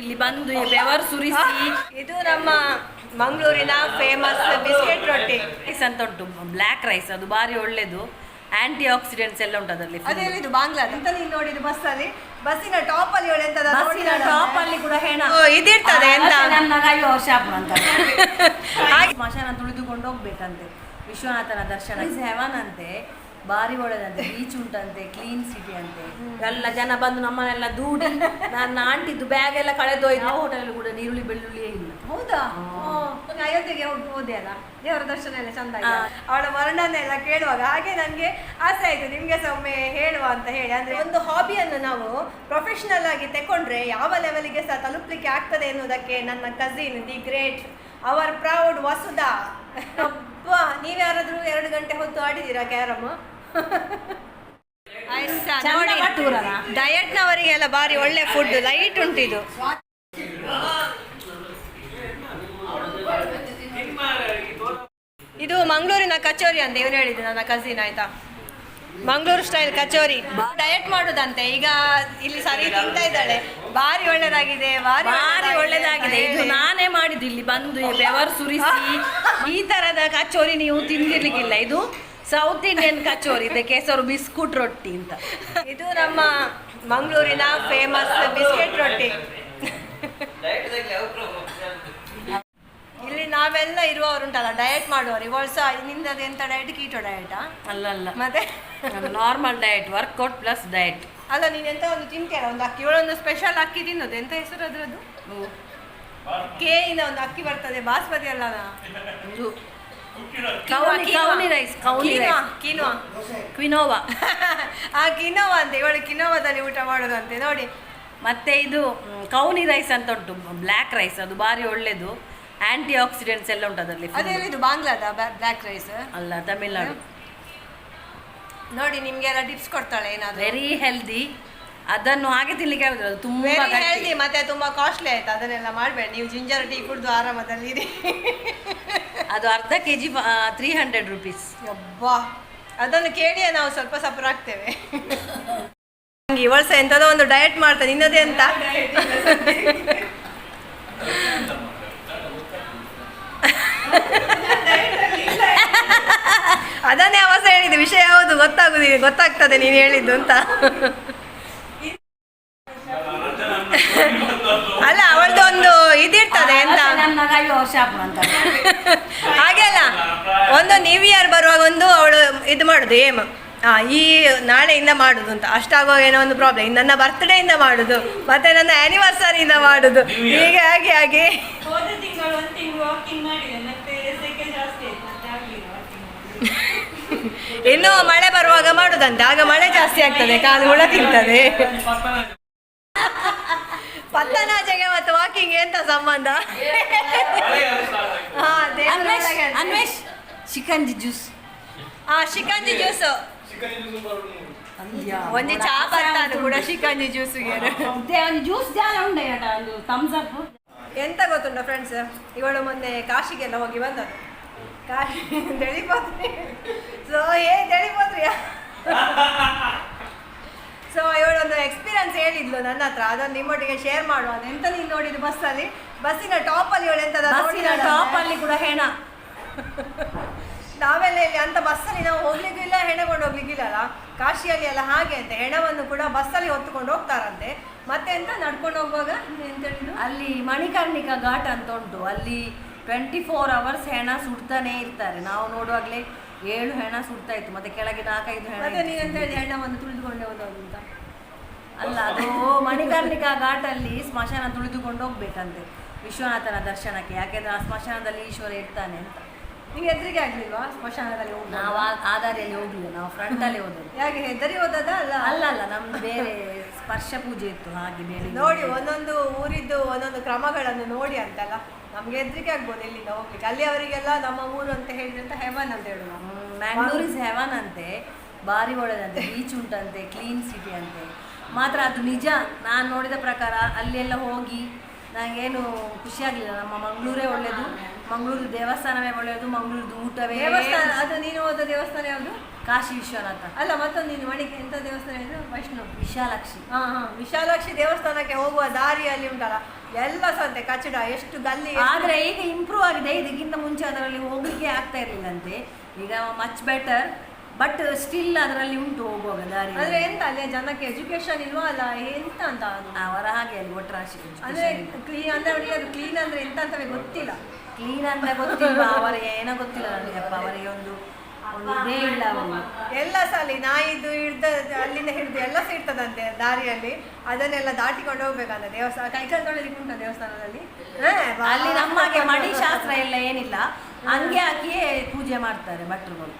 ಇಲ್ಲಿ ಬಂದು ಬೆವರ್ ಸುರಿಸಿ. ಇದು ನಮ್ಮ ಮಂಗಳೂರಿನ ಫೇಮಸ್ ಬಿಸ್ಕೆಟ್ ರೊಟ್ಟಿ. ರೈಸ್ ಅಂತ ಉಂಟು. ಬ್ಲ್ಯಾಕ್ ರೈಸ್ ಅದು ಭಾರಿ ಒಳ್ಳೇದು. ಆಂಟಿ ಆಕ್ಸಿಡೆಂಟ್ಸ್ ಎಲ್ಲ ಉಂಟು ಅದರಲ್ಲಿ. ಅದೇ ಇದು ಬಾಂಗ್ಲಾ ಅಂತ ನೀನು ನೋಡಿದ್ದು ಬಸ್ಸಲ್ಲಿ. ಬಸ್ಸಿನ ಟಾಪ್ ಅಲ್ಲಿ ಬಸ್ಸಿನ ಟಾಪ್ ಅಲ್ಲಿ ಕೂಡ ಹೆಣ. ಓ, ಇದಿರ್ತದೆ ಎಂತ? ಆ, ನನ್ನ ಅಯ್ಯೋ ಶಾಪ್ ಅಂತ. ಹಾಗೆ ಸ್ಮಶಾನ ತುಳಿದುಕೊಂಡು ಹೋಗ್ಬೇಕಂತೆ. ವಿಶ್ವನಾಥನ ದರ್ಶನ. ಹೆವನ್ ಅಂತೆ. ಭಾರಿ ಒಳ್ಳೆದಂತೆ ಬೀಚ್ ಉಂಟಂತೆ ಕ್ಲೀನ್ ಸಿಟಿ ಅಂತೆ. ಎಲ್ಲ ಜನ ಬಂದು ನಮ್ಮನ್ನೆಲ್ಲ ದೂಡಿ ನನ್ನ ಆಂಟಿದ್ದು ಬ್ಯಾಗ್ ಎಲ್ಲ ಕಳೆದೋಯ್ತು ಯಾವ ಹೋಟೆಲ್ ಕೂಡ ನೀರುಳ್ಳಿ ಬೆಳ್ಳುಳ್ಳಿಯೇ ಇಲ್ಲ. ಹೌದಾ? ಅಯೋಧ್ಯೆಗೆ ಹೋಗಿ ಹೋದೆ ಅಲ್ಲ? ದೇವರ ದರ್ಶನ ಎಲ್ಲ ಚಂದ ಅವಳ ಅವಳ ವರ್ಣನೆಲ್ಲ ಕೇಳುವಾಗ ಹಾಗೆ ನನಗೆ ಆಸೆ ಆಯ್ತು. ನಿಮ್ಗೆ ಸಹ ಒಮ್ಮೆ ಹೇಳುವ ಅಂತ ಹೇಳಿ. ಅಂದ್ರೆ ಒಂದು ಹಾಬಿಯನ್ನು ನಾವು ಪ್ರೊಫೆಷನಲ್ ಆಗಿ ತಕೊಂಡ್ರೆ ಯಾವ ಲೆವೆಲ್ಗೆ ಸಹ ತಲುಪಲಿಕ್ಕೆ ಆಗ್ತದೆ ಎನ್ನುವುದಕ್ಕೆ ನನ್ನ cousin the great our proud Vasudha. ಅಬ್ಬಾ, ನೀವ್ಯಾರಾದ್ರೂ ಎರಡು ಗಂಟೆ ಹೊತ್ತು ಆಡಿದ್ದೀರಾ ಕ್ಯಾರಮ್? ನೋಡಿ. ಡಯಟ್ನವರಿಗೆಲ್ಲ ಬಾರಿ ಒಳ್ಳೆ ಫುಡ್ ಲೈಟ್ ಉಂಟು ಇದು ಮಂಗಳೂರಿನ ಕಚೋರಿ ಅಂತ ಇವನು ಹೇಳಿದ್ದು ನನ್ನ ಕಸಿನ್ ಆಯ್ತಾ? ಮಂಗಳೂರು ಸ್ಟೈಲ್ ಕಚೋರಿ. ಡಯಟ್ ಮಾಡುದಂತೆ. ಈಗ ಇಲ್ಲಿ ಸರಿ ತಿಂತಾ ಇದ್ದಾಳೆ. ಬಾರಿ ಒಳ್ಳೆದಾಗಿದೆ ಬಾರಿ ಒಳ್ಳೇದಾಗಿದೆ ಇದು ನಾನೇ ಮಾಡಿದ್ದು ಇಲ್ಲಿ ಬಂದು ಬೆವರು ಸುರಿಸಿ. ಈ ತರದ ಕಚೋರಿ ನೀವು ತಿಂದಿರ್ಲಿಕ್ಕಿಲ್ಲ. ಇದು ಸೌತ್ ಇಂಡಿಯನ್ ಕಚೋರಿ ಇದಕ್ಕೆ ಹೆಸರು ಬಿಸ್ಕುಟ್ ರೊಟ್ಟಿ ಅಂತ. ಇದು ನಮ್ಮ ಮಂಗಳೂರಿನ ಫೇಮಸ್ ಬಿಸ್ಕೆಟ್ ರೊಟ್ಟಿ. ಇಲ್ಲಿ ನಾವೆಲ್ಲ ಇರುವವರುಂಟಲ್ಲ ಡಯಟ್ ಮಾಡುವವರು. ಇವಾಗ ಸಹ ನಿಂದದ ಎಂತ ಡಯಟ್ ಕೀಟೋ ಡಯಟಾ ಅಲ್ಲ ಅಲ್ಲ ಮತ್ತೆ? Normal diet workout plus diet ಅಲ್ಲ ನೀನ್ ಎಂತ ಒಂದು ತಿಂತೀಯಲ್ಲ? ಒಂದು ಅಕ್ಕಿ ಇವಳೊಂದು ಸ್ಪೆಷಲ್ ಅಕ್ಕಿ ತಿನ್ನೋದು. ಎಂತ ಹೆಸರು ಅದ್ರದ್ದು? ಕೇ ಇಂದ ಒಂದು ಅಕ್ಕಿ ಬರ್ತದೆ ಬಾಸ್ಮತಿ ಅಲ್ಲ ಕೌನಿ ಕೌನಿ ರೈಸ್ ಕೌನಿ ಕಿನೋವಾ ಕಿನ್ವಾ ಕ್ವಿನೋವಾ ಆ ಕಿನೋವಾ ಅಂತ ಇವಳು ಕಿನೋವಾದಲ್ಲಿ ಊಟ ಮಾಡೋದಂತೆ ನೋಡಿ. ಮತ್ತೆ ಇದು ಕೌನಿ ರೈಸ್ ಅಂತ ಉಂಟು ಬ್ಲ್ಯಾಕ್ ರೈಸ್ ಅದು ಭಾರಿ ಒಳ್ಳೇದು. ಆಂಟಿ ಆಕ್ಸಿಡೆಂಟ್ಸ್ ಎಲ್ಲ ಉಂಟು ಅದರಲ್ಲಿ ಅದೇ ಇದು ಬಾಂಗ್ಲಾದ ಬ್ಲ್ಯಾಕ್ ರೈಸ್ ಅಲ್ಲ ತಮಿಳ್ನಾಡು. ನೋಡಿ ನಿಮ್ಗೆಲ್ಲ ಟಿಪ್ಸ್ ಕೊಡ್ತಾಳೆ ಏನಾದ್ರು? ವೆರಿ ಹೆಲ್ದಿ ಅದನ್ನು ಹಾಗೆ ತಿನ್ಲಿಕ್ಕೆ ಆಗುದಿಲ್ಲ ಅದು ತುಂಬಾ ಹೆಲ್ದಿ ಮತ್ತೆ ತುಂಬಾ ಕಾಸ್ಟ್ಲಿ ಆಯ್ತು ಅದನ್ನೆಲ್ಲ ಮಾಡಬೇಡಿ. ನೀವು ಜಿಂಜರ್ ಟೀ ಕುಡಿದು ಆರಾಮದಲ್ಲಿರಿ ಅದು ಅರ್ಧ K G three hundred rupees ಅಬ್ಬಾ ಅದನ್ನು ಕೇಳಿಯೇ ನಾವು ಸ್ವಲ್ಪ ಸಫರ್ ಆಗ್ತೇವೆ. ನಂಗೆ ಇವಳು ಸಹ ಎಂಥದೋ ಒಂದು ಡಯಟ್ ಮಾಡ್ತಾನೆ. ನಿನ್ನದೇ ಅಂತ? ಅದನ್ನೇ ಅವಸ ಹೇಳಿದ್ದು ವಿಷಯ ಯಾವುದು? ಗೊತ್ತಾಗುದಿಲ್ಲ ಗೊತ್ತಾಗ್ತದೆ ನೀನು ಹೇಳಿದ್ದು ಅಂತ. ಅಲ್ಲ ಅವಳದು ಎಂತ ನನ್ನ ಅಯ್ಯೋ ಶಾಪ್ ಅಂತ. ಹಾಗೆ ಅಲ್ಲ ಒಂದು ನ್ಯೂ ಇಯರ್ ಬರುವಾಗ ಒಂದು ಅವಳು ಇದು ಮಾಡುದು ಏಮ್ ಆ ಈ ನಾಳೆಯಿಂದ ಮಾಡುದು ಅಂತ. ಅಷ್ಟಾಗುವಾಗ ಏನೋ ಒಂದು ಪ್ರಾಬ್ಲಮ್ ಇನ್ನು ನನ್ನ ಬರ್ತ್ಡೇಯಿಂದ ಮಾಡುದು ಮತ್ತೆ ನನ್ನ ಆನಿವರ್ಸರಿಯಿಂದ ಮಾಡುದು. ಹೀಗೆ ಹಾಗೆ ಹಾಗೆ. ಇನ್ನು ಮಳೆ ಬರುವಾಗ ಮಾಡುದಂತೆ ಆಗ ಮಳೆ ಜಾಸ್ತಿ ಆಗ್ತದೆ ಕಾಲು ಹುಳ ತಿಂತದೆ. ಪತ್ತನಾಜೆಗೆ ಮತ್ತು ವಾಕಿಂಗ್ ಎಂತ ಸಂಬಂಧ? ಹಾ ಅನ್ವೇಷ್ ಶಿಕಂಜಿ ಜ್ಯೂಸ್. ಹಾ ಶಿಕಂಜಿ ಜ್ಯೂಸ್. ಒಂಜಿ ಚಾ ಬರ್ತಾನು ಕೂಡ ಶಿಕಂಜಿ ಜ್ಯೂಸ್ಗೆ. ಒಂದು ಜ್ಯೂಸ್ ಜಾಲ ಉಂಡೆ ಒಂದು ಥಮ್ಸ್ ಅಪ್ ಎಂತ ಗೊತ್ತುಂಟ ಫ್ರೆಂಡ್ಸ್ ಇವಳು ಮೊನ್ನೆ ಕಾಶಿಗೆಲ್ಲ ಹೋಗಿ ಬಂದದ್ದು ಕಾಶಿ ತೆಳಿಬೋದ್ರಿ ಸೊ ಏ ಎಕ್ಸ್ಪೀರಿಯನ್ಸ್ ಹೇಳಿದ್ಲು ನನ್ನ ಹತ್ರ. ಅದನ್ನು ನಿಮ್ಮೊಟ್ಟಿಗೆ ಶೇರ್ ಮಾಡುವ. ಎಂತ ನೀನು ನೋಡಿದ್ದು ಬಸ್ಸಲ್ಲಿ? ಬಸ್ಸಿನ ಟಾಪಲ್ಲಿ ಇವಳು ಎಂತದ ಟಾಪ್ ಅಲ್ಲಿ ಕೂಡ ಹೆಣ. ನಾವೆಲ್ಲ ಇಲ್ಲಿ ಅಂತ ಬಸ್ಸಲ್ಲಿ ನಾವು ಹೋಗ್ಲಿಕ್ಕೂ ಇಲ್ಲ ಹೆಣಗೊಂಡು ಹೋಗ್ಲಿಕ್ಕಿಲ್ಲ ಅಲ್ಲ? ಕಾಶಿಯಲ್ಲಿ ಎಲ್ಲ ಹಾಗೆ ಅಂತ. ಹೆಣವನ್ನು ಕೂಡ ಬಸ್ಸಲ್ಲಿ ಹೊತ್ತುಕೊಂಡು ಹೋಗ್ತಾರಂತೆ. ಮತ್ತೆ ಎಂತ ನಡ್ಕೊಂಡು ಹೋಗುವಾಗ? ಎಂತ ಹೇಳಿದ್ರು ಅಲ್ಲಿ ಮಣಿಕರ್ಣಿಕಾ ಘಾಟ್ ಅಂತ ಉಂಟು. ಅಲ್ಲಿ ಟ್ವೆಂಟಿ ಫೋರ್ ಅವರ್ಸ್ ಹೆಣ ಸುಡ್ತಾನೆ ಇರ್ತಾರೆ. ನಾವು ನೋಡುವಾಗಲೇ ಏಳು ಹೆಣ ಸುಡ್ತಾ ಇತ್ತು. ಮತ್ತೆ ಕೆಳಗೆ ನಾಲ್ಕೈದು ಹೆಣ ಅಂತ ನೀನಂತ ಹೇಳಿ ಹೆಣ್ಣವನ್ನು ತುಳಿದುಕೊಂಡೆ ಹೋದವು ಅಂತ? ಅಲ್ಲ ಅದು ಮಣಿಕರ್ಣಿಕಾ ಘಾಟಲ್ಲಿ ಸ್ಮಶಾನ ತುಳಿದುಕೊಂಡು ಹೋಗ್ಬೇಕಂತೆ. ವಿಶ್ವನಾಥನ ದರ್ಶನಕ್ಕೆ. ಯಾಕೆಂದ್ರೆ ಆ ಸ್ಮಶಾನದಲ್ಲಿ ಈಶ್ವರ ಇರ್ತಾನೆ ಅಂತ. ನಿಂಗೆ ಹೆದರಿಕೆ ಆಗ್ಲಿಲ್ವಾ ಸ್ಮಶಾನದಲ್ಲಿ ಹೋಗಿ ನಾವು ಆ- ಆ ದಾರಿಯಲ್ಲಿ ಹೋಗ್ಲಿಲ್ಲ ನಾವು ಫ್ರಂಟ್ ಅಲ್ಲಿ ಹೋದದ್ದು. ಯಾಕೆ ಹೆದರಿ ಹೋದದ ಅಲ್ಲ. ಅಲ್ಲ ಅಲ್ಲ ನಮ್ದು ಬೇರೆ ಸ್ಪರ್ಶ ಪೂಜೆ ಇತ್ತು ಹಾಗೆ ಬೇರೆ ನೋಡಿ ಒಂದೊಂದು ಊರಿದ್ದು ಒಂದೊಂದು ಕ್ರಮಗಳನ್ನು ನೋಡಿ ಅಂತಲ್ಲ. ನಮ್ಗೆ ಹೆದರಿಕೆ ಆಗ್ಬೋದು ಎಲ್ಲಿಂದ ಹೋಗ್ಲಿಕ್ಕೆ. ಅಲ್ಲಿ ಅವರಿಗೆಲ್ಲ ನಮ್ಮ ಊರು ಅಂತ ಹೇಳಿದ್ರಂತ ಅಂತ ಹೆವನ್ ಅಂತ ಹೇಳುವ. ಮ್ಯಾಂಗ್ಳೂರ್ ಇಸ್ ಹೆವನ್ ಅಂತೆ. ಬಾರಿ ಒಳ್ಳೆದಂತೆ ಬೀಚ್ ಉಂಟಂತೆ ಕ್ಲೀನ್ ಸಿಟಿ ಅಂತೆ. ಮಾತ್ರ ಅದು ನಿಜ. ನಾನು ನೋಡಿದ ಪ್ರಕಾರ ಅಲ್ಲೆಲ್ಲ ಹೋಗಿ ನನಗೇನು ಖುಷಿ ಆಗಲಿಲ್ಲ. ನಮ್ಮ ಮಂಗಳೂರೇ ಒಳ್ಳೆಯದು ಮಂಗಳೂರು ದೇವಸ್ಥಾನವೇ ಒಳ್ಳೆಯದು ಮಂಗಳೂರದು ಊಟವೇ ದೇವಸ್ಥಾನ ಅದು ನೀನು ಹೋದ ದೇವಸ್ಥಾನ ಯಾವುದು? ಕಾಶಿ ವಿಶ್ವನಾಥ. ಅಲ್ಲ ಮತ್ತೊಂದು ನೀನು ಮಣಿಕೆ ಎಂಥ ದೇವಸ್ಥಾನ ಇದು? ವೈಷ್ಣು. ವಿಶಾಲಾಕ್ಷಿ. ಹಾ ಹಾ. ವಿಶಾಲಾಕ್ಷಿ ದೇವಸ್ಥಾನಕ್ಕೆ ಹೋಗುವ ದಾರಿ ಅಲ್ಲಿ ಉಂಟಲ್ಲ? ಎಲ್ಲ ಸಂತೆ ಕಚಡ ಎಷ್ಟು ಗಲ್ಲಿ ಆದರೆ ಈಗ ಇಂಪ್ರೂವ್ ಆಗಿದೆ. ಇದಕ್ಕಿಂತ ಮುಂಚೆ ಅದರಲ್ಲಿ ಹೋಗಲಿಕ್ಕೆ ಆಗ್ತಾ ಇರಲಿಲ್ಲಂತೆ. ಈಗ ಮಚ್ ಬೆಟರ್ ಬಟ್ ಸ್ಟಿಲ್ ಅದರಲ್ಲಿ ಉಂಟು ಹೋಗುವಾಗ ದಾರಿ ಅಂದ್ರೆ ಎಂತ ಅಲ್ಲೇ ಜನಕ್ಕೆ ಎಜುಕೇಶನ್ ಇಲ್ವಾ ಅಲ್ಲ ಎಂತ ಅಂತ ಅವರ ಹಾಗೆ ಅಲ್ಲಿ ಒಟ್ಟರಾಶಿ ಅಂದ್ರೆ ಕ್ಲೀನ್ ಅಂದ್ರೆ ಅವರಿಗೆ ಅದು ಕ್ಲೀನ್ ಅಂದ್ರೆ ಎಂತ ಅಂತವೇ ಗೊತ್ತಿಲ್ಲ. ಕ್ಲೀನ್ ಅಂದ್ರೆ ಗೊತ್ತಿಲ್ಲ ಅವರಿಗೆ ಏನೋ ಗೊತ್ತಿಲ್ಲ ನನಗೆ. ಅಪ್ಪ ಅವರಿಗೆ ಒಂದು ಇದೇ ಇಲ್ಲ ಎಲ್ಲ ಸಾಲಿ ನಾಯಿದು ಹಿಡ್ದ ಅಲ್ಲಿಂದ ಹಿಡಿದು ಎಲ್ಲ ಸೇರ್ತದಂತೆ ದಾರಿಯಲ್ಲಿ. ಅದನ್ನೆಲ್ಲ ದಾಟಿಕೊಂಡು ಹೋಗ್ಬೇಕಂತ ದೇವಸ್ಥಾನ ಕೈಕಾಲು ತೊಳಿಲಿಕ್ಕೆ ಉಂಟ ದೇವಸ್ಥಾನದಲ್ಲಿ? ಅಲ್ಲಿ ನಮ್ಮ ನಮ್ಮಾಗೆ ಮಡಿ ಶಾಸ್ತ್ರ ಎಲ್ಲ ಏನಿಲ್ಲ. ಹಂಗೆ ಹಾಕಿಯೇ ಪೂಜೆ ಮಾಡ್ತಾರೆ ಭಟ್ರುಗಳು.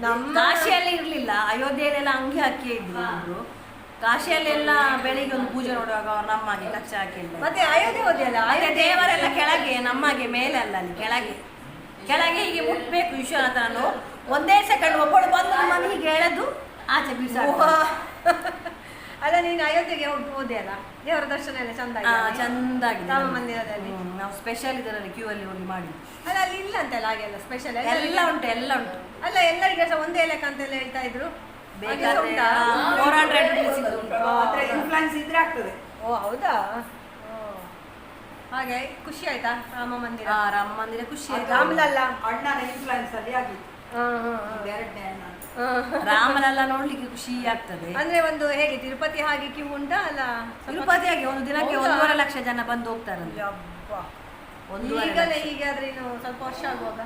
ನಮ್ಮ ಕಾಶಿಯಲ್ಲಿ ಇರಲಿಲ್ಲ ಅಯೋಧ್ಯೆಯಲ್ಲೆಲ್ಲ ಅಂಗಿ ಹಾಕಿಯೇ ಇದ್ರು ಅವರು ಕಾಶಿಯಲ್ಲೆಲ್ಲ ಬೆಳಿಗ್ಗೆ ಒಂದು ಪೂಜೆ ನೋಡುವಾಗ ಅವ್ರು ನಮ್ಮಾಗೆ ಕಚ್ಚ ಹಾಕಿಲ್ಲ ಮತ್ತೆ ಅಯೋಧ್ಯೆ ಹೋದ್ಯಲ್ಲ ಅಯೋಧ್ಯೆ ದೇವರೆಲ್ಲ ಕೆಳಗೆ ನಮ್ಮಾಗೆ ಮೇಲೆ ಅಲ್ಲ ಅಲ್ಲಿ ಕೆಳಗೆ. ಕೆಳಗೆ ಹೀಗೆ ಮುಟ್ಬೇಕು ವಿಶ್ವನಾಥನನ್ನು. ಒಂದೇ ಸೆಕೆಂಡ್ ಒಬ್ಬಳು ಬಂದು ನಮ್ಮನ್ನು ಹೀಗೆ ಎಳೆದು ಆಚೆ ಬೀಸ ಅಯೋಧ್ಯೆಗೆ ಹೋಗ್ಬೋದೆ ಅಲ್ಲ ದೇವರ ದರ್ಶನ ಎಲ್ಲ ಚಂದ ಚಂದ ಚಂದಾಗಿದೆ ರಾಮ ಮಂದಿರದಲ್ಲಿ. ನಾವು ಸ್ಪೆಷಲ್ ಇದರಲ್ಲಿ ಕ್ಯೂ ಅಲ್ಲಿ ಹೋಗಿ ಮಾಡಿ ಅಲ್ಲ ಅಲ್ಲಿ ಇಲ್ಲ ಅಂತೆಲ್ಲ ಹಾಗೆಲ್ಲ ಸ್ಪೆಷಲ್ ಎಲ್ಲ ಉಂಟು ಎಲ್ಲ ಉಂಟು. ಅಲ್ಲ ಎಲ್ಲರಿಗೆ ಸಹ ಒಂದೇ ಲೆಕ್ಕ ಅಂತೆಲ್ಲ ಹೇಳ್ತಾ ಇದ್ರು? ಫೋರ್ ಹಂಡ್ರೆಡ್ ಇನ್ಫ್ಲುಯೆನ್ಸ್ ಇದ್ರೆ ಆಗ್ತದೆ. ಓ ಹೌದಾ? ಓ. ಹಾಗೆ ಖುಷಿ ಆಯ್ತಾ ರಾಮ ಮಂದಿರ? ಆ, ರಾಮ ಮಂದಿರ ಖುಷಿ ಆಯ್ತು. ರಾಮಲಲ್ಲ ಅಣ್ಣನ ಇನ್ಫ್ಲುಯೆನ್ಸ್ ಅಲ್ಲಿ ಆಗಿತ್ತು ರಾಮನೆಲ್ಲ ನೋಡ್ಲಿಕ್ಕೆ ಖುಷಿ ಆಗ್ತದೆ. ಅಂದ್ರೆ ಒಂದು ಹೇಗೆ ತಿರುಪತಿ ಹಾಗೆ ಕ್ಯೂ ಉಂಟಾ ಅಲ್ಲ? ತಿರುಪತಿ ಹಾಗೆ ಒಂದು ದಿನಕ್ಕೆ? ಒಂದೂವರೆ ಲಕ್ಷ ಜನ ಬಂದು ಹೋಗ್ತಾರೆ. ಈಗಲೇ. ಹೀಗೆ ಆದ್ರೆ ಇನ್ನು ಸ್ವಲ್ಪ ವರ್ಷ ಆಗುವಾಗ.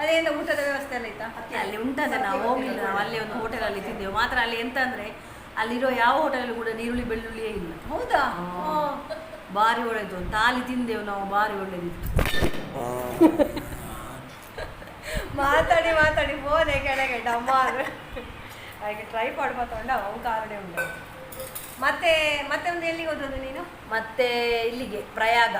ಅದೇನು ಊಟದ ವ್ಯವಸ್ಥೆ ಎಲ್ಲ ಇತ್ತಾ? ಅಲ್ಲಿ ಉಂಟದೆ ನಾವು ಹೋಗಿಲ್ಲ. ನಾವು ಅಲ್ಲಿ ಒಂದು ಹೋಟೆಲ್ ಅಲ್ಲಿ ತಿಂದೆವು. ಮಾತ್ರ ಅಲ್ಲಿ ಎಂತ ಅಂದ್ರೆ ಅಲ್ಲಿರೋ ಯಾವ ಹೋಟೆಲ್ ಕೂಡ ನೀರುಳ್ಳಿ ಬೆಳ್ಳುಳ್ಳಿಯೇ ಇಲ್ಲ. ಹೌದಾ? ಬಾರಿ ಭಾರಿ ಒಳ್ಳೆದು. ತಾಲಿ ತಿಂದೆವು ನಾವು ಬಾರಿ ಒಳ್ಳೇದಿತ್ತು. ಮಾತಾಡಿ ಮಾತಾಡಿ ಫೋನೇ ಕೆಳಗೆ ಡಮಾರ್ ಹಾಗೆ ಟ್ರೈ ಮಾಡ್ಬೋತೊಂಡ ಅವು ಕಾರಣೆ ಉಂಟು. ಮತ್ತೆ ಮತ್ತೆ ಒಂದು ಎಲ್ಲಿಗೆ ಹೋದದ್ದು ನೀನು? ಮತ್ತೆ ಇಲ್ಲಿಗೆ ಪ್ರಯಾಗ.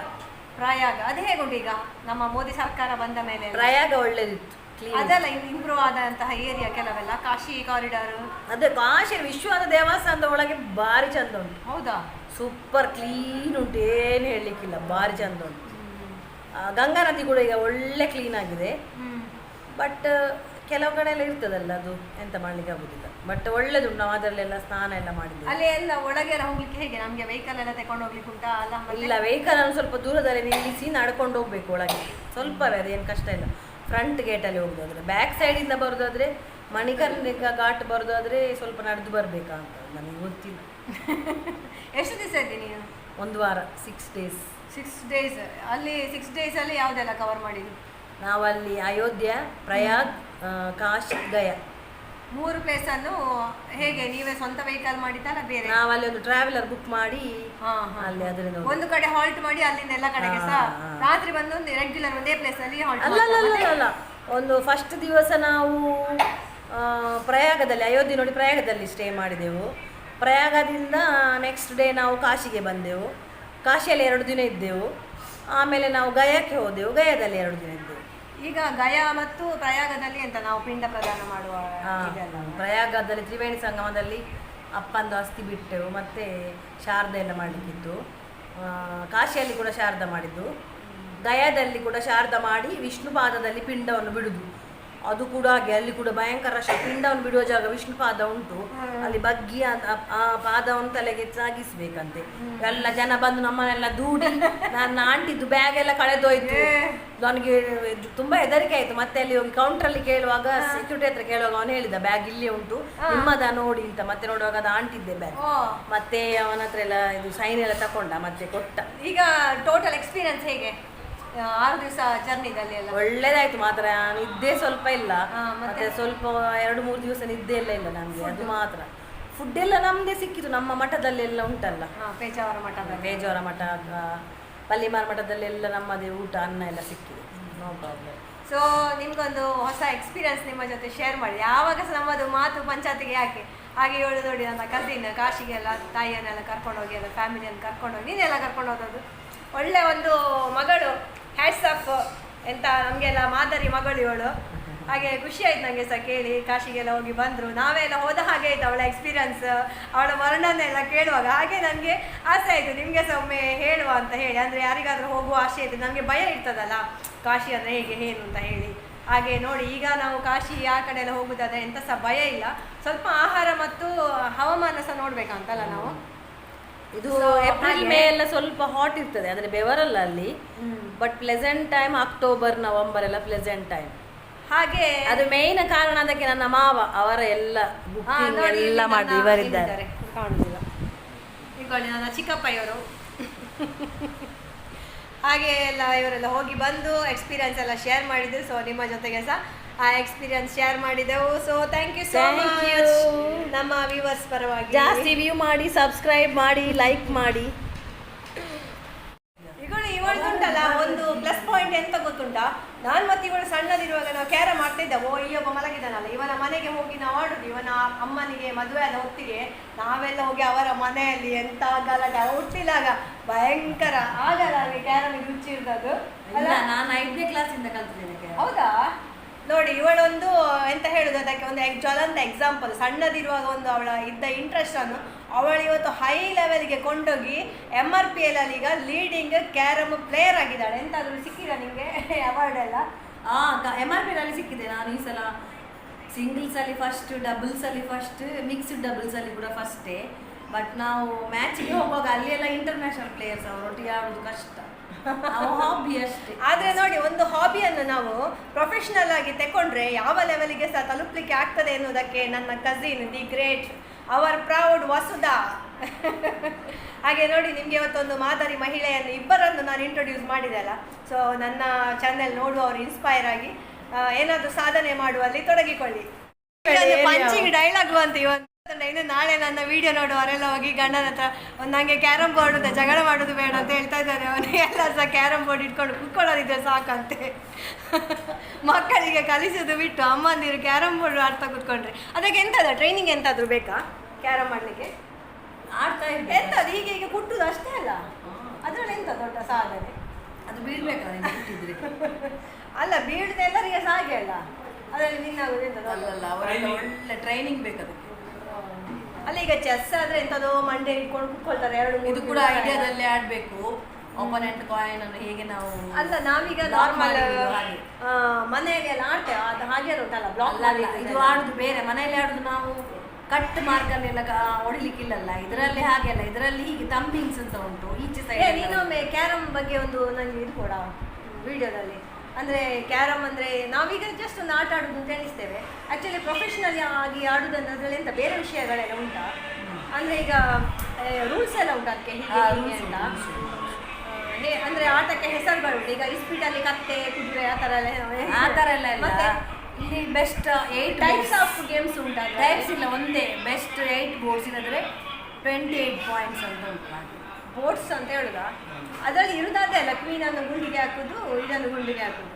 ಪ್ರಯಾಗ. ಅದು ಹೇಗುಂಟು ಈಗ? ನಮ್ಮ ಮೋದಿ ಸರ್ಕಾರ ಬಂದ ಮೇಲೆ ಪ್ರಯಾಗ ಒಳ್ಳೇದಿತ್ತು ಅದೆಲ್ಲ ಇಂಪ್ರೂವ್ ಆದಂತಹ ಏರಿಯಾ ಕೆಲವೆಲ್ಲ? ಕಾಶಿ ಕಾರಿಡಾರ್ ಅದೇ ಕಾಶಿ ವಿಶ್ವದ ದೇವಸ್ಥಾನದ ಒಳಗೆ ಭಾರಿ ಚಂದ ಉಂಟು. ಹೌದಾ? ಸೂಪರ್ ಕ್ಲೀನ್ ಉಂಟು ಏನು ಹೇಳಲಿಕ್ಕಿಲ್ಲ ಭಾರಿ ಚಂದ ಉಂಟು. ಗಂಗಾ ನದಿ ಕೂಡ ಈಗ ಒಳ್ಳೆ ಕ್ಲೀನ್ ಆಗಿದೆ. ಬಟ್ ಕೆಲವು ಕಡೆ ಎಲ್ಲ ಇರ್ತದಲ್ಲ ಅದು ಎಂತ ಮಾಡ್ಲಿಕ್ಕೆ ಆಗುದಿಲ್ಲ. ಬಟ್ ಒಳ್ಳೇದುಂಟು ನಾವು ಅದರಲ್ಲೆಲ್ಲ ಸ್ನಾನ ಎಲ್ಲ ಮಾಡಿದ್ವಿ ಅಲ್ಲಿ ಎಲ್ಲ ಒಳಗೆ ಹೋಗ್ಲಿಕ್ಕೆ ಹೇಗೆ? ನಮಗೆ ವೆಹಿಕಲ್ ಎಲ್ಲ ತಕೊಂಡು ಹೋಗ್ಲಿಕ್ಕೆ ಉಂಟಾ? ಅಲ್ಲ ಇಲ್ಲ ವೆಹಿಕಲ್ ಅನ್ನು ಸ್ವಲ್ಪ ದೂರದಲ್ಲಿ ನಿಲ್ಲಿಸಿ ನಡ್ಕೊಂಡು ಹೋಗ್ಬೇಕು ಒಳಗೆ. ಸ್ವಲ್ಪವೇ ಅದೇನು ಕಷ್ಟ ಇಲ್ಲ. ಫ್ರಂಟ್ ಗೇಟಲ್ಲಿ ಹೋಗೋದಾದ್ರೆ ಬ್ಯಾಕ್ ಸೈಡಿಂದ ಬರೋದಾದ್ರೆ ಮಣಿಕರ್ಣಿಕ ಘಾಟ್ ಬರೋದಾದ್ರೆ ಸ್ವಲ್ಪ ನಡೆದು ಬರಬೇಕಾ ಅಂತ ನನಗೆ ಗೊತ್ತಿಲ್ಲ. ಎಷ್ಟು ದಿವಸ ಇದ್ದೀನಿ ನೀವು? ಒಂದು ವಾರ ಸಿಕ್ಸ್ ಡೇಸ್ ಸಿಕ್ಸ್ ಡೇಸ್ ಅಲ್ಲಿ ಸಿಕ್ಸ್ ಡೇಸ್ ಅಲ್ಲಿ ಯಾವ್ದೆಲ್ಲ ಕವರ್ ಮಾಡಿದ್ವಿ ನಾವಲ್ಲಿ ಅಯೋಧ್ಯ ಪ್ರಯಾಗ್ ಕಾಶ್ ಗಯಾ. ಮೂರು ಪ್ಲೇಸ್ ಅನ್ನು ಹೇಗೆ ನೀವೇ ಸ್ವಂತ ವೆಹಿಕಲ್ ಮಾಡಿದ್ದಲ್ಲ ಬೇರೆ? ನಾವಲ್ಲಿ ಒಂದು ಟ್ರಾವೆಲರ್ ಬುಕ್ ಮಾಡಿ. ಅಲ್ಲಿ ಅದರಿಂದ ಒಂದು ಕಡೆ ಹಾಲ್ಟ್ ಮಾಡಿ ಅಲ್ಲಿಂದ ಎಲ್ಲ ಕಡೆಗೆ ಸಹ. ರಾತ್ರಿ ಬಂದು ಒಂದು ರೆಗ್ಯುಲರ್ ಒಂದೇ ಪ್ಲೇಸ್ ಅಲ್ಲಿ ಹಾಲ್ಟ್ ಅಲ್ಲ ಅಲ್ಲ ಅಲ್ಲ ಅಲ್ಲ ಒಂದು ಫಸ್ಟ್ ದಿವಸ ನಾವು ಆ, ಪ್ರಯಾಗದಲ್ಲಿ ಅಯೋಧ್ಯೆ ನೋಡಿ ಪ್ರಯಾಗದಲ್ಲಿ ಸ್ಟೇ ಮಾಡಿದೆವು. ಪ್ರಯಾಗದಿಂದ ನೆಕ್ಸ್ಟ್ ಡೇ ನಾವು ಕಾಶಿಗೆ ಬಂದೆವು. ಕಾಶಿಯಲ್ಲಿ ಎರಡು ದಿನ ಇದ್ದೆವು. ಆಮೇಲೆ ನಾವು ಗಯಾಕ್ಕೆ ಹೋದೆವು. ಗಯಾದಲ್ಲಿ ಎರಡು ದಿನ ಇದ್ದೆವು. ಈಗ ಗಯಾ ಮತ್ತು ಪ್ರಯಾಗದಲ್ಲಿ ಎಂತ ನಾವು ಪಿಂಡ ಪ್ರದಾನ ಮಾಡುವ ಇದೆಲ್ಲ. ಪ್ರಯಾಗದಲ್ಲಿ ತ್ರಿವೇಣಿ ಸಂಗಮದಲ್ಲಿ ಅಪ್ಪಂದು ಅಸ್ಥಿ ಬಿಟ್ಟೆವು ಮತ್ತೆ ಶಾರದೆ ಎಲ್ಲ ಮಾಡಲಿಕ್ಕಿತ್ತು. ಕಾಶಿಯಲ್ಲಿ ಕೂಡ ಶಾರದ ಮಾಡಿದ್ದು. ಗಯಾದಲ್ಲಿ ಕೂಡ ಶಾರದ ಮಾಡಿ ವಿಷ್ಣು ಪಾದದಲ್ಲಿ ಪಿಂಡವನ್ನು ಬಿಡುದು. ಅದು ಕೂಡ ಹಾಗೆ ಅಲ್ಲಿ ಕೂಡ ಭಯಂಕರ ರಶ ಪಿಂಡವನ್ನು ಬಿಡುವ ಜಾಗ ವಿಷ್ಣು ಪಾದ ಉಂಟು. ಅಲ್ಲಿ ಬಗ್ಗಿ ಆ- ಪಾದವನ್ನು ತಲೆಗೆ ಸಾಗಿಸ್ಬೇಕಂತೆ. ಎಲ್ಲ ಜನ ಬಂದು ನಮ್ಮನ್ನೆಲ್ಲ ದೂಡಿ ನನ್ನ ಆಂಟಿದ್ದು ಬ್ಯಾಗ್ ಎಲ್ಲ ಕಳೆದೋಯ್ತು. ನನಗೆ ತುಂಬಾ ಹೆದರಿಕೆ ಆಯ್ತು. ಮತ್ತೆ ಅಲ್ಲಿ ಹೋಗಿ ಕೌಂಟರ್ ಅಲ್ಲಿ ಕೇಳುವಾಗ ಸೆಕ್ಯೂರಿಟಿ ಹತ್ರ ಕೇಳುವಾಗ ಅವನು ಹೇಳಿದ ಬ್ಯಾಗ್ ಇಲ್ಲಿ ಉಂಟು. ನಿಮ್ಮದ ನೋಡಿ ಅಂತ. ಮತ್ತೆ ನೋಡುವಾಗ ಅದು ಆಂಟಿದ್ದೆ ಬ್ಯಾಗ್ ಓ. ಮತ್ತೆ ಅವನ ಹತ್ರ ಎಲ್ಲ ಇದು ಸೈನ್ ಎಲ್ಲ ತಕೊಂಡ ಮತ್ತೆ ಕೊಟ್ಟ. ಈಗ ಟೋಟಲ್ ಎಕ್ಸ್ಪೀರಿಯನ್ಸ್ ಹೇಗೆ? ಆರು ದಿವಸ ಜರ್ನಿದಲ್ಲಿ ಎಲ್ಲ. ಒಳ್ಳೇದಾಯ್ತು ಮಾತ್ರ ನಿದ್ದೆ ಸ್ವಲ್ಪ ಇಲ್ಲ. ಮತ್ತೆ? ಸ್ವಲ್ಪ ಎರಡು ಮೂರು ದಿವಸ ನಿದ್ದೆ ಎಲ್ಲ ಇಲ್ಲ ನಮ್ಗೆ ಅದು ಮಾತ್ರ. ಫುಡ್ ಎಲ್ಲ ನಮ್ದೇ ಸಿಕ್ಕಿತು ನಮ್ಮ ಮಠದಲ್ಲೆಲ್ಲ ಉಂಟಲ್ಲ. ಹಾ, ಪೇಜಾವರ ಮಠದಲ್ಲಿ. ಪೇಜಾವರ ಮಠ ಅಥವಾ ಪಲ್ಲಿಮಾರ್ ಮಠದಲ್ಲೆಲ್ಲ ನಮ್ಮದೇ ಊಟ ಅನ್ನ ಎಲ್ಲ ಸಿಕ್ಕಿದೆ. ನೋ ಪ್ರಾಬ್ಲಮ್ ಸೊ ನಿಮ್ಗೊಂದು ಹೊಸ ಎಕ್ಸ್ಪೀರಿಯನ್ಸ್ ನಿಮ್ಮ ಜೊತೆ ಶೇರ್ ಮಾಡಿ. ಯಾವಾಗ ಸಹ ನಮ್ಮದು ಮಾತು ಪಂಚಾಯತಿಗೆ ಯಾಕೆ? ಹಾಗೆ ಹೇಳು ನೋಡಿ ನನ್ನ ಕಸಿನ್ ಕಾಶಿಗೆಲ್ಲ ತಾಯಿಯನ್ನೆಲ್ಲ ಕರ್ಕೊಂಡು ಹೋಗಿ ಎಲ್ಲ ಫ್ಯಾಮಿಲಿಯನ್ನು ಕರ್ಕೊಂಡು ಹೋಗಿ ನೀನೆಲ್ಲ ಕರ್ಕೊಂಡು ಹೋದದ್ದು ಒಳ್ಳೆ ಒಂದು ಮಗಳು. ಹ್ಯಾಟ್ಸ್ ಅಪ್ ಎಂತ ನಮಗೆಲ್ಲ ಮಾದರಿ ಮಗಳು ಇವಳು. ಹಾಗೆ ಖುಷಿ ಆಯ್ತು ನನಗೆ ಸಹ ಕೇಳಿ, ಕಾಶಿಗೆಲ್ಲ ಹೋಗಿ ಬಂದರು. ನಾವೆಲ್ಲ ಹೋದ ಹಾಗೆ ಆಯ್ತು ಅವಳ ಎಕ್ಸ್ಪೀರಿಯನ್ಸ್ ಅವಳ ವರ್ಣನೆ ಎಲ್ಲ ಕೇಳುವಾಗ. ಹಾಗೆ ನನಗೆ ಆಸೆ ಆಯಿತು, ನಿಮಗೆ ಸಹ ಒಮ್ಮೆ ಹೇಳುವ ಅಂತ ಹೇಳಿ. ಅಂದರೆ ಯಾರಿಗಾದರೂ ಹೋಗುವ ಆಸೆ ಇತ್ತು ನನಗೆ ಭಯ ಇರ್ತದಲ್ಲ, ಕಾಶಿ ಅಂದರೆ ಹೇಗೆ ಏನು ಅಂತ ಹೇಳಿ. ಹಾಗೆ ನೋಡಿ, ಈಗ ನಾವು ಕಾಶಿ ಆ ಕಡೆ ಎಲ್ಲ ಹೋಗುದಾದ್ರೆ ಎಂತ ಸಹ ಭಯ ಇಲ್ಲ. ಸ್ವಲ್ಪ ಆಹಾರ ಮತ್ತು ಹವಾಮಾನ ಸಹ ನೋಡ್ಬೇಕಂತಲ್ಲ ನಾವು. ಇದು ಏಪ್ರಿಲ್ ಮೇ ಎಲ್ಲ ಸ್ವಲ್ಪ ಹಾಟ್ ಇರ್ತದೆ ಅಂದ್ರೆ ಬೆವರಲ್ಲ ಅಲ್ಲಿ. But pleasant time October November ಎಲ್ಲ ಪ್ಲೆಸೆಂಟ್ ಟೈಮ್ ಹಾಗೆ ಅದು ಮೇಯ್ನ್ ಕಾರಣ ಅದಕ್ಕೆ ನನ್ನ ಮಾವ ಅವರ ಎಲ್ಲ ಬುಕ್ಕಿಂಗ್ ಎಲ್ಲ ಮಾಡಿ ಇವರಿದ್ದಾರೆ. ಕಾಣುದಿಲ್ಲ. ಇಟ್ಕೊಳ್ಳಿ ನನ್ನ ಚಿಕ್ಕಪ್ಪ ಇವರು ಹಾಗೆ ಎಲ್ಲ ಇವರೆಲ್ಲ ಹೋಗಿ ಬಂದು ಎಕ್ಸ್ಪೀರಿಯನ್ಸ್ ಎಲ್ಲ ಶೇರ್ ಮಾಡಿದ್ರು. ಸೊ ನಿಮ್ಮ ಜೊತೆಗೆ ಸಹ ಆ ಎಕ್ಸ್ಪೀರಿಯನ್ಸ್ ಶೇರ್ ಮಾಡಿದೆವು. So thank you so much ನಮ್ಮ ವ್ಯೂವರ್ಸ್ ಪರವಾಗಿ. ಜಾಸ್ತಿ ವ್ಯೂ ಮಾಡಿ ಸಬ್ಸ್ಕ್ರೈಬ್ ಮಾಡಿ ಲೈಕ್ ಮಾಡಿ. ಇವಳು ಇವಳು ಉಂಟಲ್ಲ ಒಂದು ಪ್ಲಸ್ ಪಾಯಿಂಟ್ ಎಂತ ಗೊತ್ತುಂಟಾ? ನಾನು ಮತ್ತೆ ಇವಳು ಸಣ್ಣದಿರುವಾಗ ನಾವು ಕ್ಯಾರಮ್ ಮಾಡ್ತಿದ್ದೆವು. ಈ ಒಬ್ಬ ಮಲಗಿದ್ದಾನಲ್ಲ ಇವನ ಮನೆಗೆ ಹೋಗಿ ನಾವು ಆಡುದು. ಇವನ ಅಮ್ಮನಿಗೆ ಮದುವೆ ಆದ ಹೊತ್ತಿಗೆ ನಾವೆಲ್ಲ ಹೋಗಿ ಅವರ ಮನೆಯಲ್ಲಿ ಎಂತ ಗಲಾಟೆ. ಹುಟ್ಟಿದಾಗ ಭಯಂಕರ ಆಗ ನನಗೆ ಕ್ಯಾರಮ್ ರುಚಿ ಇಲ್ಲ ನಾನು ಐದನೇ ಕ್ಲಾಸಿಂದ ಕಲ್ತಿದ್ದೇನೆ ಹೌದಾ? ನೋಡಿ, ಇವಳೊಂದು, ಎಂತ ಹೇಳುದು ಅದಕ್ಕೆ ಒಂದು ಜ್ವಲಂತ ಎಕ್ಸಾಂಪಲ್ ಸಣ್ಣದಿರುವಾಗ ಒಂದು ಅವಳ ಇದ್ದ ಇಂಟ್ರೆಸ್ಟ್ ಅನ್ನು ಅವಳು ಇವತ್ತು ಹೈ ಲೆವೆಲ್ಗೆ ಕೊಂಡೋಗಿ ಎಂ ಆರ್ ಪಿ ಎಲ್ ಅಲ್ಲಿ ಈಗ ಲೀಡಿಂಗ್ ಕ್ಯಾರಮ್ ಪ್ಲೇಯರ್ ಆಗಿದ್ದಾಳೆ. ಎಂತಾದ್ರೂ ಸಿಕ್ಕಿದ ನಿಮಗೆ ಅವಾರ್ಡ್ ಎಲ್ಲ? ಆ ಎಂ ಆರ್ ಪಿ ಅಲ್ಲಿ ಸಿಕ್ಕಿದೆ. ನಾನು ಈ ಸಲ ಸಿಂಗಲ್ಸ್ ಅಲ್ಲಿ ಫಸ್ಟ್ ಡಬಲ್ಸ್ ಅಲ್ಲಿ ಫಸ್ಟ್ ಮಿಕ್ಸ್ಡ್ ಡಬಲ್ಸ್ ಅಲ್ಲಿ ಕೂಡ ಫಸ್ಟೇ ಬಟ್ ನಾವು ಮ್ಯಾಚ್ಗೆ ಹೋಗುವಾಗ ಅಲ್ಲಿ ಎಲ್ಲ ಇಂಟರ್ನ್ಯಾಷನಲ್ ಪ್ಲೇಯರ್ಸ್ ಅವರೊಟ್ಟಿಗೆ ಆಡೋದು ಕಷ್ಟ. ಹಾಬಿ ಅಷ್ಟೇ. ಆದ್ರೆ ನೋಡಿ ಒಂದು ಹಾಬಿಯನ್ನು ನಾವು ಪ್ರೊಫೆಷನಲ್ ಆಗಿ ತಕೊಂಡ್ರೆ ಯಾವ ಲೆವೆಲ್ಗೆ ಸಹ ತಲುಪಲಿಕ್ಕೆ ಆಗ್ತದೆ ಎನ್ನುವುದಕ್ಕೆ ನನ್ನ cousin the great our proud Vasudha. ಹಾಗೆ ನೋಡಿ ನಿಮಗೆ ಇವತ್ತೊಂದು ಮಾದರಿ ಮಹಿಳೆಯನ್ನು ಇಬ್ಬರನ್ನು ನಾನು ಇಂಟ್ರೊಡ್ಯೂಸ್ ಮಾಡಿದೆ ಅಲ್ಲ ಸೊ ನನ್ನ ಚಾನೆಲ್ ನೋಡುವವರು ಇನ್ಸ್ಪೈರ್ ಆಗಿ ಏನಾದರೂ ಸಾಧನೆ ಮಾಡುವಲ್ಲಿ ತೊಡಗಿಕೊಳ್ಳಿ. ಡೈಲಾಗ್ ಅಂತ ಇವತ್ತು. ಇನ್ನು ನಾಳೆ ನನ್ನ ವಿಡಿಯೋ ನೋಡುವವರೆಲ್ಲ ಹೋಗಿ ಗಂಡನ ಹತ್ರ ಒಂದು ನಂಗೆ ಕ್ಯಾರಮ್ ಬೋರ್ಡ್ ಅಂತ ಜಗಳ ಮಾಡೋದು ಬೇಡ ಅಂತ ಹೇಳ್ತಾ ಇದ್ದಾರೆ. ಅವನಿಗೆ ಎಲ್ಲ ಸಹ ಕ್ಯಾರಮ್ ಬೋರ್ಡ್ ಇಟ್ಕೊಂಡು ಕುತ್ಕೊಳ್ಳೋದಿದ್ರೆ ಸಾಕಂತೆ. ಮಕ್ಕಳಿಗೆ ಕಲಿಸೋದು ಬಿಟ್ಟು ಅಮ್ಮಂದಿರು ಕ್ಯಾರಮ್ ಬೋರ್ಡ್ ಆಡ್ತಾ ಕುತ್ಕೊಂಡ್ರೆ. ಅದಕ್ಕೆ ಎಂತದ? ಟ್ರೈನಿಂಗ್ ಎಂತಾದ್ರೂ ಬೇಕಾ ಕ್ಯಾರಮ್ ಮಾಡ್ಲಿಕ್ಕೆ? ಆಡ್ತಾ ಇದ್ದೆ ಎಂತದು? ಈಗ ಈಗ ಕುಟ್ಟುದು ಅಷ್ಟೇ ಅಲ್ಲ. ಅದರಲ್ಲಿ ಎಂತ ದೊಡ್ಡ ಸಾಧನೆ? ಅದು ಬೀಳ್ಬೇಕಲ್ಲ ಅಲ್ಲ ಬೀಳದ ಎಲ್ಲರಿಗೆ ಸಹ ಹಾಗೆ ಅಲ್ಲ. ಅದರಲ್ಲಿ ಅವರೆಲ್ಲ ಒಳ್ಳೆ ಟ್ರೈನಿಂಗ್ ಬೇಕು ಅದಕ್ಕೆ. ಅಲ್ಲ ಈಗ ಚೆಸ್ ಆದ್ರೆ ಎಂತದೋ ಮಂಡೆ ಇಟ್ಕೊಂಡು ಕುತ್ಕೊಳ್ತಾರೆ ಎರಡು ಇದು ಕೂಡ ಐಡಿಯಾದಲ್ಲಿ ಆಡ್ಬೇಕು. ಒಪನೆಂಟ್ ಕಾಯಿನ್ ಅನ್ನು ಹೇಗೆ ನಾವು ಅಲ್ಲ ನಾವೀಗ ನಾರ್ಮಲ್. ಮನೆಯಲ್ಲಿ ಎಲ್ಲ ಆಡ್ತೇವೆ. ಅದು ಹಾಗೆ ಉಂಟಲ್ಲ ಬ್ಲಾಕ್ ಇದು ಆಡುದು ಬೇರೆ. ಮನೆಯಲ್ಲಿ ಆಡುದು ನಾವು ಕಟ್ ಮಾರ್ಕಲ್ಲೆಲ್ಲ ಹೊಡಿಲಿಕ್ಕಿಲ್ಲಲ್ಲ. ಇದರಲ್ಲಿ ಹಾಗೆ ಅಲ್ಲ ಇದರಲ್ಲಿ ಹೀಗೆ ತಂಬಿಂಗ್ಸ್ ಅಂತ ಉಂಟು. ಈಚೆ ಸೈಡ್ ನೀನೊಮ್ಮೆ ಕ್ಯಾರಮ್ ಬಗ್ಗೆ ಒಂದು ನನಗೆ ಇದು ಕೊಡ ವಿಡಿಯೋದಲ್ಲಿ ಅಂದ್ರೆ ಕ್ಯಾರಮ್ ಅಂದರೆ ನಾವೀಗ ಜಸ್ಟ್ ಒಂದು ಆಟ ಆಡೋದು ಅಂತ ಎಣಿಸ್ತೇವೆ. ಆ್ಯಕ್ಚುಲಿ ಪ್ರೊಫೆಷ್ನಲ್ ಆಗಿ ಆಡುದಂದ್ರೆ ಅದರಲ್ಲಿ ಎಂತ ಬೇರೆ ವಿಷಯಗಳೆಲ್ಲ ಉಂಟಾ? ಅಂದರೆ ಈಗ ರೂಲ್ಸ್ ಎಲ್ಲ ಉಂಟು ಅದಕ್ಕೆ ಹೀಗೆ ಅಂತ? ಹೇ- ಅಂದ್ರೆ ಆಟಕ್ಕೆ ಹೆಸರು ಬರುತ್ತೆ ಈಗ ಇಸ್ಪೀಟಲ್ಲಿ ಕತ್ತೆ ಕುದುರೆ ಆ ಥರ ಎಲ್ಲ ಆ ಥರ ಎಲ್ಲ ಮತ್ತೆ ಇಲ್ಲಿ best eight types of games ಉಂಟಾ? ಟೈಪ್ಸ್ ಇಲ್ಲ ಒಂದೇ. ಬೆಸ್ಟ್ ಏಯ್ಟ್ ಬೋರ್ಡ್ಸ್ ಇಲ್ಲದ್ರೆ ಟ್ವೆಂಟಿ ಏಯ್ಟ್ ಪಾಯಿಂಟ್ಸ್ ಅಂತ ಉಂಟು. ಬೋಟ್ಸ್ ಅಂತ ಹೇಳುದ? ಅದರಲ್ಲಿ ಇರುದಾದ್ರೆ ಅಲ್ಲ ಕ್ವೀನ್ ಅನ್ನು ಗುಂಡಿಗೆ ಹಾಕುದು ಇದನ್ನು ಗುಂಡಿಗೆ ಹಾಕುದು.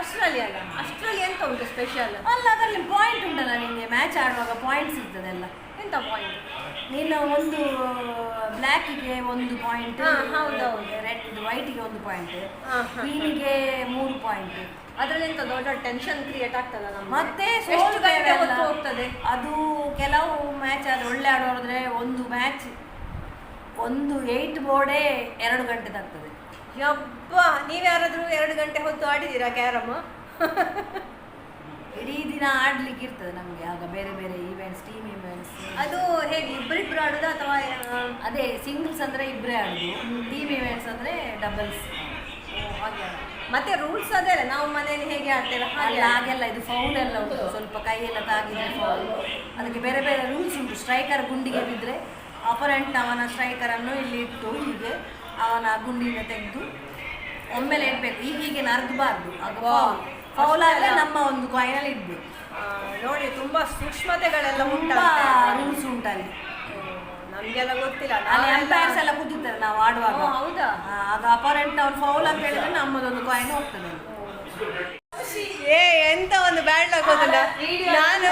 ಅಷ್ಟರಲ್ಲಿ ಅಲ್ಲ. ಅಷ್ಟರಲ್ಲಿ ಎಂತ ಉಂಟು ಸ್ಪೆಷಲ್ ಅಲ್ಲ ಅದರಲ್ಲಿ ಪಾಯಿಂಟ್ ಉಂಟಲ್ಲ ನಿಮಗೆ ಮ್ಯಾಚ್ ಆಡುವಾಗ ಪಾಯಿಂಟ್ಸ್ ಇರ್ತದೆಲ್ಲ. ಎಂತ ಪಾಯಿಂಟ್ ನಿನ್ನ ಒಂದು ಬ್ಲ್ಯಾಕಿಗೆ ಒಂದು ಪಾಯಿಂಟ್ ಹೌದೌದು. ರೆಡ್ ವೈಟಿಗೆ ಒಂದು ಪಾಯಿಂಟ್. ಕ್ವೀನಿಗೆ ಮೂರು ಪಾಯಿಂಟ್ ಅದರಲ್ಲಿ ಎಂತ ದೊಡ್ಡ ಟೆನ್ಷನ್ ಕ್ರಿಯೇಟ್ ಆಗ್ತದ ಮತ್ತೆ. ಹೋಗ್ತದೆ? ಅದು ಕೆಲವು ಮ್ಯಾಚ್ ಆದ್ರೆ ಒಳ್ಳೆ ಆಡೋದ್ರೆ ಒಂದು ಮ್ಯಾಚ್ ಒಂದು ಏಯ್ಟ್ ಬೋರ್ಡೇ ಎರಡು ಗಂಟೆದಾಗ್ತದೆ ನೀವು ಯಾರಾದರೂ ಎರಡು ಗಂಟೆ ಹೊತ್ತು ಆಡಿದ್ದೀರಾ ಕ್ಯಾರಮ್? ಇಡೀ ದಿನ ಆಡ್ಲಿಕ್ಕೆ ಇರ್ತದೆ ನಮಗೆ ಆಗ ಬೇರೆ ಬೇರೆ ಈವೆಂಟ್ಸ್ ಟೀಮ್ ಈವೆಂಟ್ಸ್ ಅದು ಹೇಗೆ ಇಬ್ಬರಿಬ್ರು ಆಡೋದು ಅಥವಾ ಅದೇ ಸಿಂಗಲ್ಸ್ ಅಂದರೆ ಇಬ್ಬರೇ ಆಡೋದು ಟೀಮ್ ಈವೆಂಟ್ಸ್ ಅಂದರೆ ಡಬಲ್ಸ್ ಹಾಗೆ ಮತ್ತೆ ರೂಲ್ಸ್ ಅದೇ ಅಲ್ಲ ನಾವು ಮನೆಯಲ್ಲಿ ಹೇಗೆ ಆಡ್ತೇವೆ ಹಾಗೆ ಹಾಗೆಲ್ಲ ಇದು ಫೌಲ್ ಎಲ್ಲ ಉಂಟು ಸ್ವಲ್ಪ ಕೈಯೆಲ್ಲ ತಾಗಿದ್ರೆ ಫೌಲ್ ಅದಕ್ಕೆ ಬೇರೆ ಬೇರೆ ರೂಲ್ಸ್ ಉಂಟು ಸ್ಟ್ರೈಕರ್ ಗುಂಡಿಗೆ ಬಿದ್ದರೆ ಅಪರೆಂಟ್ ಅವನ ಸ್ಟ್ರೈಕರನ್ನು ಇಲ್ಲಿ ಇಟ್ಟು ಹೀಗೆ ಅವನ ಗುಂಡಿನ ತೆಗೆದು ಒಮ್ಮೆಲೆ ಇಡಬೇಕು ಈಗ ಹೀಗೆ ನರಗಬಾರ್ದು. ಅದು ಫೌಲ್ ಆದರೆ ನಮ್ಮ ಒಂದು ಕಾಯಿನಲ್ಲಿ ಇದ್ದು ನೋಡಿ ತುಂಬಾ ಸೂಕ್ಷ್ಮತೆಗಳೆಲ್ಲ ಉಂಟು ರೂಲ್ಸ್ ಉಂಟಲ್ಲಿ. ನಮ್ಗೆಲ್ಲ ಗೊತ್ತಿಲ್ಲ. ಅಲ್ಲಿ ಎಂಪೈರ್ಸ್ ಎಲ್ಲ ಕೂತಿರ್ತಾರೆ ನಾವು ಆಡುವಾಗ. ಹೌದಾ? ಆಗ ಅಪರೆಂಟ್ ಅವ್ನು ಫೌಲ್ ಅಂತ ಹೇಳಿದ್ರೆ ನಮ್ಮದೊಂದು ಕಾಯಿನ್ ಹೋಗ್ತದೆ. ಏ ಎಂತ ಒಂದು ಬ್ಯಾಡ್ ಗೊತ್ತಿಲ್ಲ ನಾನು